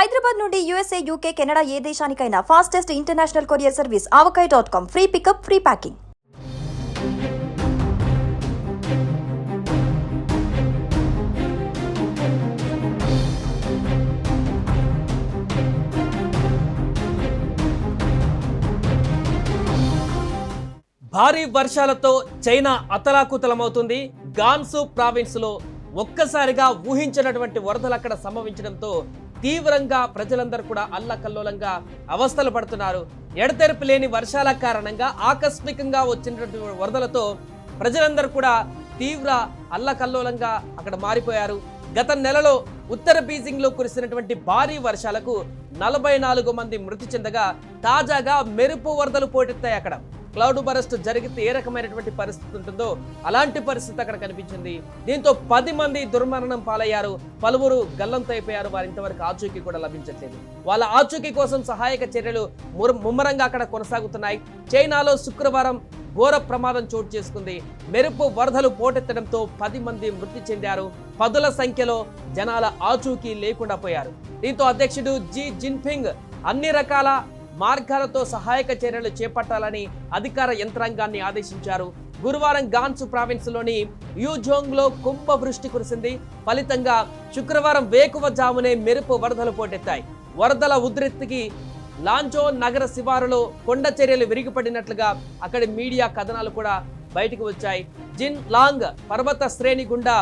హైదరాబాద్ నుండి USA UK Canada ఏ దేశానికైనా fastest international courier service Avakai dot com free pickup free packing భారీ వర్షాలతో చైనా అతలాకుతలమవుతుంది. గాన్సు ప్రావిన్స్లో ఒక్కసారిగా ఊహించినటువంటి వరదలు అక్కడ సంభవించడంతో తీవ్రంగా ప్రజలందరూ కూడా అల్లకల్లోలంగా అవస్థలు పడుతున్నారు. ఎడతెరపు లేని వర్షాల కారణంగా ఆకస్మికంగా వచ్చినటువంటి వరదలతో ప్రజలందరూ కూడా తీవ్ర అల్లకల్లోలంగా అక్కడ మారిపోయారు. గత నెలలో ఉత్తర బీజింగ్లో కురిసినటువంటి భారీ వర్షాలకు నలభై నాలుగు మంది మృతి చెందగా తాజాగా మెరుపు వరదలు పోటెత్తాయి అక్కడ. క్లౌడ్ బరస్ట్ జరిగితే ఏ రకమైనటువంటి పరిస్థితి ఉంటుందో అలాంటి పరిస్థితి అక్కడ కనిపించింది. దీంతో పది మంది దుర్మరణం పాలయ్యారు. పలువురు గల్లంతో అయిపోయారు. వారి ఇంతవరకు ఆచూకీ కూడా లభించట్లేదు. వాళ్ళ ఆచూకీ కోసం సహాయక చర్యలు ముమ్మరంగా అక్కడ కొనసాగుతున్నాయి. చైనాలో శుక్రవారం ఘోర ప్రమాదం చోటు చేసుకుంది. మెరుపు వరదలు పోటెత్తడంతో పది మంది మృతి చెందారు. పదుల సంఖ్యలో జనాల ఆచూకీ లేకుండా పోయారు. దీంతో అధ్యక్షుడు జీ జిన్పింగ్ అన్ని రకాల మార్గాలతో సహాయక చర్యలు చేపట్టాలని అధికార యంత్రాంగాన్ని ఆదేశించారు. గురువారం గాన్సు ప్రావిన్స్లోని యూజోంగ్లో కుంభవృష్టి కుంభ వృష్టి కురిసింది. ఫలితంగా శుక్రవారం వేకువ జామునే మెరుపు వరదలు పోటెత్తాయి. వరదల ఉధృతికి లాంచో నగర శివారులో కొండ చర్యలు విరిగిపడినట్లుగా అక్కడి మీడియా కథనాలు కూడా బయటకు వచ్చాయి. జిన్ లాంగ్ పర్వత శ్రేణి గుండా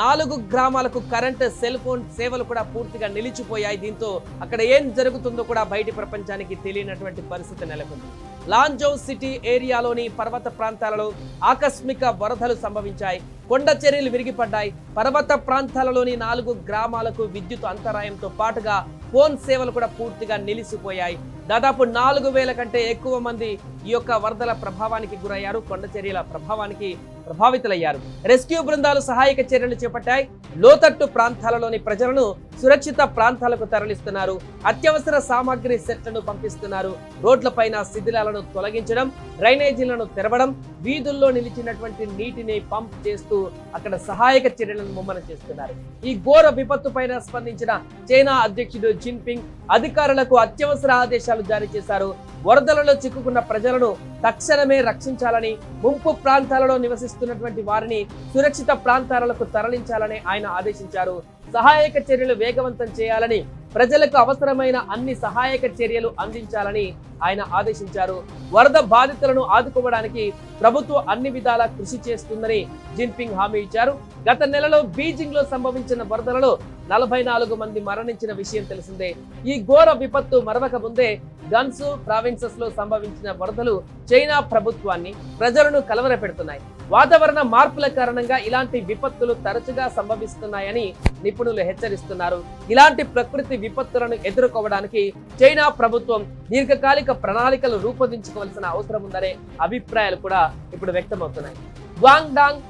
నాలుగు గ్రామాలకు కరెంట్ సెల్ ఫోన్ సేవలు కూడా పూర్తిగా నిలిచిపోయాయి. దీంతో అక్కడ ఏం జరుగుతుందో కూడా బయటి ప్రపంచానికి తెలియనటువంటి పరిస్థితి నెలకొంది. లాంజో సిటీ ఏరియాలోని పర్వత ప్రాంతాలలో ఆకస్మిక వరదలు సంభవించాయి. కొండ చర్యలు విరిగిపడ్డాయి. పర్వత ప్రాంతాలలోని నాలుగు గ్రామాలకు విద్యుత్ అంతరాయంతో పాటుగా ఫోన్ సేవలు కూడా పూర్తిగా నిలిచిపోయాయి. దాదాపు నాలుగు వేల కంటే ఎక్కువ మంది ఈ యొక్క వరదల ప్రభావానికి గురయ్యారు. కొండ చర్యల ప్రభావానికి ప్రభావితులయ్యారు. రెస్క్యూ బృందాలు సహాయక చర్యలు చేపట్టాయి. లోతట్టు ప్రాంతాలలోని ప్రజలను సురక్షిత ప్రాంతాలకు తరలిస్తున్నారు. అత్యవసర సామాగ్రి సెట్లను పంపిస్తున్నారు. రోడ్లపైన శిథిలాలను తొలగించడం డ్రైనేజీలను తెరవడం వీధుల్లో నిలిచినటువంటి నీటిని పంప్ చేస్తూ అక్కడ సహాయక చర్యలను ముమ్మరం చేస్తున్నారు. ఈ ఘోర విపత్తు పైన స్పందించిన చైనా అధ్యక్షుడు జిన్పింగ్ అధికారులకు అత్యవసర ఆదేశాలు జారీ చేశారు. వరదలలో చిక్కుకున్న ప్రజలను తక్షణమే రక్షించాలని ముంపు ప్రాంతాలలో నివసిస్తున్నటువంటి వారిని సురక్షిత ప్రాంతాలకు తరలించాలని ఆయన ఆదేశించారు. సహాయక చర్యలు వేగవంతం చేయాలని ప్రజలకు అవసరమైన అన్ని సహాయక చర్యలు అందించాలని ఆయన ఆదేశించారు. వరద బాధితులను ఆదుకోవడానికి ప్రభుత్వం అన్ని విధాలా కృషి చేస్తుందని జిన్పింగ్ హామీ ఇచ్చారు. గత నెలలో బీజింగ్లో సంభవించిన వరదలలో నలభై నాలుగు మంది మరణించిన విషయం తెలిసిందే. ఈ ఘోర విపత్తు మరవక ముందే గన్సు ప్రావిన్సెస్లో సంభవించిన వరదలు చైనా ప్రభుత్వాన్ని ప్రజలను కలవరపెడుతున్నాయి. వాతావరణ మార్పుల కారణంగా ఇలాంటి విపత్తులు తరచుగా సంభవిస్తున్నాయని నిపుణులు హెచ్చరిస్తున్నారు. ఇలాంటి ప్రకృతి విపత్తులను ఎదుర్కోవడానికి చైనా ప్రభుత్వం దీర్ఘకాలిక ప్రణాళికలు రూపొందించుకోవాల్సిన అవసరం ఉందనే అభిప్రాయాలు కూడా ఇప్పుడు వ్యక్తమవుతున్నాయి. గ్వాంగ్డాంగ్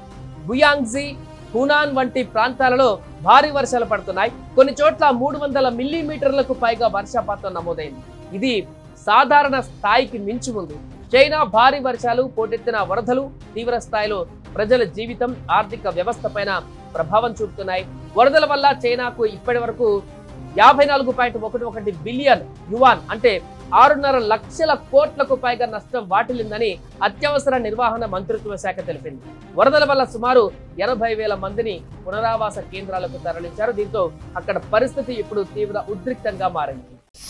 బుయాంగ్జీ హునాన్ వంటి ప్రాంతాలలో భారీ వర్షాలు పడుతున్నాయి. కొన్ని చోట్ల మూడు వందల మిల్లీమీటర్లకు పైగా వర్షపాతం నమోదైంది. ఇది సాధారణ స్థాయికి మించి ఉంది. చైనా భారీ వర్షాలు పోటెత్తిన వరదలు తీవ్ర స్థాయిలో ప్రజల జీవితం ఆర్థిక వ్యవస్థ పైన ప్రభావం చూపుతున్నాయి. వరదల వల్ల చైనాకు ఇప్పటి వరకు యాభై నాలుగు పాయింట్ ఒకటి ఒకటి బిలియన్ యువాన్ అంటే ఆరున్నర లక్షల కోట్లకు పైగా నష్టం వాటిల్లిందని అత్యవసర నిర్వహణ మంత్రిత్వ శాఖ తెలిపింది. వరదల వల్ల సుమారు ఎనభై వేల మందిని పునరావాస కేంద్రాలకు తరలించారు. దీంతో అక్కడ పరిస్థితి ఇప్పుడు తీవ్ర ఉద్రిక్తంగా మారింది.